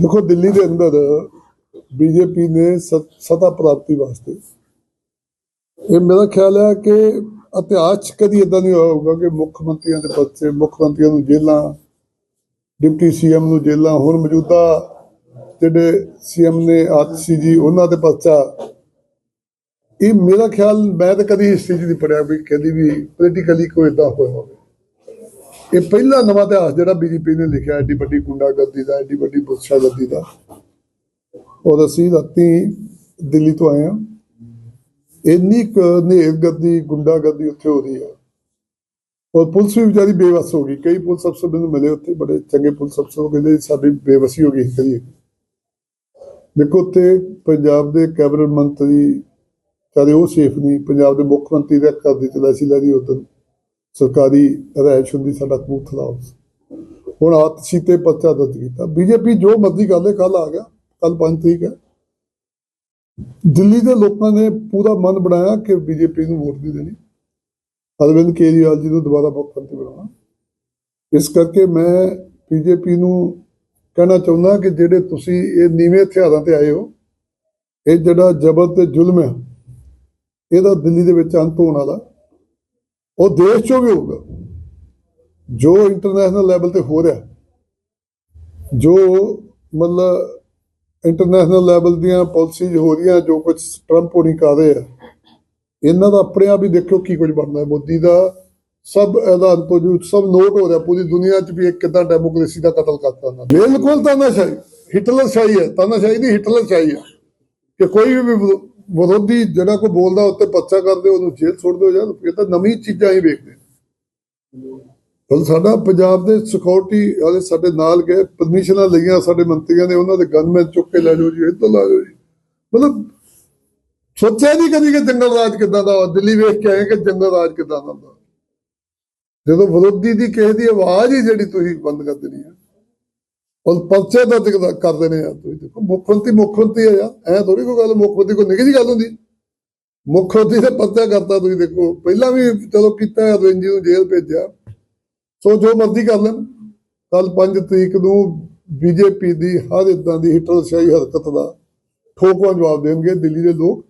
ਦੇਖੋ ਦਿੱਲੀ ਦੇ ਅੰਦਰ ਬੀਜੇਪੀ ਨੇ ਸ- ਪ੍ਰਾਪਤੀ ਵਾਸਤੇ। ਇਹ ਮੇਰਾ ਖਿਆਲ ਹੈ ਕਿ ਇਤਿਹਾਸ ਕਦੀ ਇਦਾਂ ਨਹੀਂ ਹੋਇਆ ਹੋਊਗਾ ਕਿ ਮੁੱਖ ਮੰਤਰੀਆਂ ਦੇ ਬੱਚੇ ਮੁੱਖ ਮੰਤਰੀਆਂ ਨੂੰ ਜੇਲਾਂ ਡਿਪਟੀ ਸੀਐਮ ਨੂੰ ਜੇਲਾਂ ਹੁਣ ਮੌਜੂਦਾ ਜਿਹੜੇ ਸੀਐਮ ਨੇ ਆਤਸੀ ਜੀ, ਉਹਨਾਂ ਦੇ ਪਰਚਾ। ਇਹ ਮੇਰਾ ਖਿਆਲ, ਮੈਂ ਤਾਂ ਕਦੀ ਹਿਸਟਰੀ 'ਚ ਨਹੀਂ ਪੜਿਆ ਵੀ ਕਦੀ ਵੀ ਪੋਲੀਟੀਕਲੀ ਕੋਈ ਇਦਾਂ ਹੋਇਆ ਹੋਵੇ। ਇਹ ਪਹਿਲਾ ਨਵਾਂ ਇਤਿਹਾਸ ਜਿਹੜਾ ਬੀਜੇਪੀ ਨੇ ਲਿਖਿਆ, ਐਡੀ ਵੱਡੀ ਗੁੰਡਾਗਰਦੀ ਦਾ, ਐਡੀ ਵੱਡੀ ਬੁੱਧਸ਼ਾਗਰਦੀ ਦਾ। ਔਰ ਅਸੀਂ ਰਾਤੀ ਦਿੱਲੀ ਤੋਂ ਆਏ ਹਾਂ। ਇੰਨੀ ਕੁ ਨੇਰਗਰਦੀ ਗੁੰਡਾਗਰਦੀ ਉੱਥੇ ਹੋ ਰਹੀ ਹੈ। ਔਰ ਪੁਲਿਸ ਵੀ ਵਿਚਾਰੀ ਬੇਵਸ ਹੋ ਗਈ। ਕਈ ਪੁਲਿਸ ਅਫਸਰ ਮੈਨੂੰ ਮਿਲੇ ਉੱਥੇ, ਬੜੇ ਚੰਗੇ ਪੁਲਿਸ ਅਫਸਰ ਉਹ ਕਹਿੰਦੇ, ਸਾਡੀ ਬੇਵਸੀ ਹੋ ਗਈ ਕਰੀਏ ਦੇਖੋ, ਉੱਥੇ ਪੰਜਾਬ ਦੇ ਕੈਬਨਿਟ ਮੰਤਰੀ, ਚਾਹੇ ਉਹ ਸੇਫ ਨਹੀਂ, ਪੰਜਾਬ ਦੇ ਮੁੱਖ ਮੰਤਰੀ ਦਾ ਘਰ ਦੀ ਤਲਾਸ਼ੀ ਲੈ ਰਹੀ ਉਦੋਂ ਸਰਕਾਰੀ ਰਿਹਾਇਸ਼ ਹੁੰਦੀ, ਸਾਡਾ ਕਪੂਰਥਲਾ ਹਾਊਸ ਹੁਣ ਆਤਸ਼ੀ ਤੇ ਪਰਚਾ ਦਰਜ ਕੀਤਾ। ਬੀਜੇਪੀ ਜੋ ਮਰਜ਼ੀ ਕਰ ਲੇ ਕੱਲ ਆ ਗਿਆ ਕੱਲ 5 ਤਰੀਕ ਹੈ। ਦਿੱਲੀ ਦੇ ਲੋਕਾਂ ਨੇ ਪੂਰਾ ਮਨ ਬਣਾਇਆ ਕਿ ਬੀਜੇਪੀ ਨੂੰ ਵੋਟ ਨਹੀਂ ਦੇਣੀ। ਅਰਵਿੰਦ ਕੇਜਰੀਵਾਲ ਜੀ ਨੂੰ ਦੁਬਾਰਾ ਮੁੱਖ ਮੰਤਰੀ ਬਣਾਉਣਾ। ਇਸ ਕਰਕੇ ਮੈਂ ਬੀਜੇਪੀ ਨੂੰ ਕਹਿਣਾ ਚਾਹੁੰਦਾ ਕਿ ਜਿਹੜੇ ਤੁਸੀਂ ਇਹ ਨੀਵੇਂ ਹਥਿਆਰਾਂ ਤੇ ਆਏ ਹੋ, ਇਹ ਜਿਹੜਾ ਜ਼ਬਰ ਤੇ ਜ਼ੁਲਮ ਹੈ, ਇਹਦਾ ਦਿੱਲੀ ਦੇ ਵਿੱਚ ਅੰਤ ਹੋਣ ਵਾਲਾ। ਉਹ ਦੇਸ਼ ਚੋਂ ਵੀ ਹੋਊਗਾ। ਜੋ ਇੰਟਰਨੈਸ਼ਨਲ ਲੈਵਲ ਤੇ ਹੋ ਰਿਹਾ, ਜੋ ਮਤਲਬ ਇੰਟਰਨੈਸ਼ਨਲ ਲੈਵਲ ਦੀਆਂ ਪਾਲਿਸੀਜ਼ ਹੋ ਰਹੀਆਂ, ਜੋ ਕੁਝ ਟਰੰਪ ਹੋਣੀ ਕਰ ਰਹੇ ਆ, ਇਹਨਾਂ ਦਾ ਆਪਣੇ ਆਪ ਹੀ ਦੇਖੋ ਕੀ ਕੁਝ ਬਣਦਾ ਹੈ। ਮੋਦੀ ਦਾ ਸਭ ਐਲਾਨ ਤੋਂ ਜੋ ਸਭ ਨੋਟ ਹੋ ਰਿਹਾ, ਪੂਰੀ ਦੁਨੀਆ 'ਚ ਵੀ ਇੱਕ ਕਿਦਾਂ ਡੈਮੋਕ੍ਰੇਸੀ ਦਾ ਕਤਲ ਕਰਤਾ ਉਹਨਾਂ ਬਿਲਕੁਲ ਤਾਨਾਸ਼ਾਹੀ ਹਿਟਲਰ ਸ਼ਾਹੀ ਹੈ, ਤਾਨਾਸ਼ਾਹੀ ਨਹੀਂ ਹਿਟਲਰ ਸ਼ਾਹੀ ਹੈ, ਕਿ ਕੋਈ ਵੀ ਵਿਰੋਧੀ ਜਿਹੜਾ ਕੋਈ ਬੋਲਦਾ ਉੱਤੇ ਪਰਚਾ ਕਰਦੇ, ਉਹਨੂੰ ਜੇਲ੍ਹ ਛੋੜ ਦਿਓ ਯਾਰ ਇਹ ਤਾਂ ਨਵੀਂ ਚੀਜ਼ਾਂ ਹੀ ਵੇਖਦੇ ਪਰ ਸਾਡਾ ਪੰਜਾਬ ਦੇ ਸਿਕਿਉਰਿਟੀ ਵਾਲੇ ਸਾਡੇ ਨਾਲ ਗਏ ਪਰਮਿਸ਼ਨਾਂ ਲਈਆਂ ਸਾਡੇ ਮੰਤਰੀਆਂ ਨੇ, ਉਹਨਾਂ ਦੇ ਗਨਮੈਨ ਚੁੱਕ ਕੇ ਲੈ ਜਾਓ ਜੀ, ਇੱਧਰ ਲਾ ਜਾਓ ਜੀ। ਮਤਲਬ ਸੋਚਿਆ ਨਹੀਂ ਕਦੀ ਕਿ ਜੰਗਲ ਰਾਜ ਕਿਦਾਂ ਦਾ ਵਾ। ਦਿੱਲੀ ਵੇਖ ਕੇ ਆਏ ਕਿ ਜੰਗਲ ਰਾਜ ਕਿਦਾਂ ਦਾ ਹੁੰਦਾ। ਜਦੋਂ ਵਿਰੋਧੀ ਦੀ ਕਿਸੇ ਦੀ ਆਵਾਜ਼ ਹੀ ਜਿਹੜੀ ਤੁਸੀਂ ਬੰਦ ਕਰ ਦੇਣੀ ਹੈ ਉਹ ਪਰਚੇ ਦਾ ਜ਼ਿਕਰ ਕਰ ਦੇਣੇ ਆ ਤੁਸੀਂ ਦੇਖੋ ਮੁੱਖ ਮੰਤਰੀ ਮੁੱਖ ਮੰਤਰੀ ਆ ਯਾਰ, ਐ ਥੋੜੀ ਕੋਈ ਗੱਲ ਮੁੱਖ ਮੰਤਰੀ ਕੋਈ ਨਿੱਕੀ ਜਿਹੀ ਗੱਲ ਹੁੰਦੀ। ਮੁੱਖ ਮੰਤਰੀ ਦਾ ਪਰਚਾ ਕਰਤਾ ਤੁਸੀਂ ਦੇਖੋ, ਪਹਿਲਾਂ ਵੀ ਚਲੋ ਕੀਤਾ ਅਰਵਿੰਦ ਜੀ ਨੂੰ ਜੇਲ੍ਹ ਭੇਜਿਆ। ਸੋ ਜੋ ਮਰਜ਼ੀ ਕਰ ਲੈਣ। ਕੱਲ 5 ਤਰੀਕ ਨੂੰ ਬੀਜੇਪੀ ਦੀ ਹਰ ਇਦਾਂ ਦੀ ਹਿਟਲਰਸ਼ਾਹੀ ਹਰਕਤ ਦਾ ਠੋਕਵਾ ਜਵਾਬ ਦੇਣਗੇ, ਦਿੱਲੀ ਦੇ ਲੋਕ।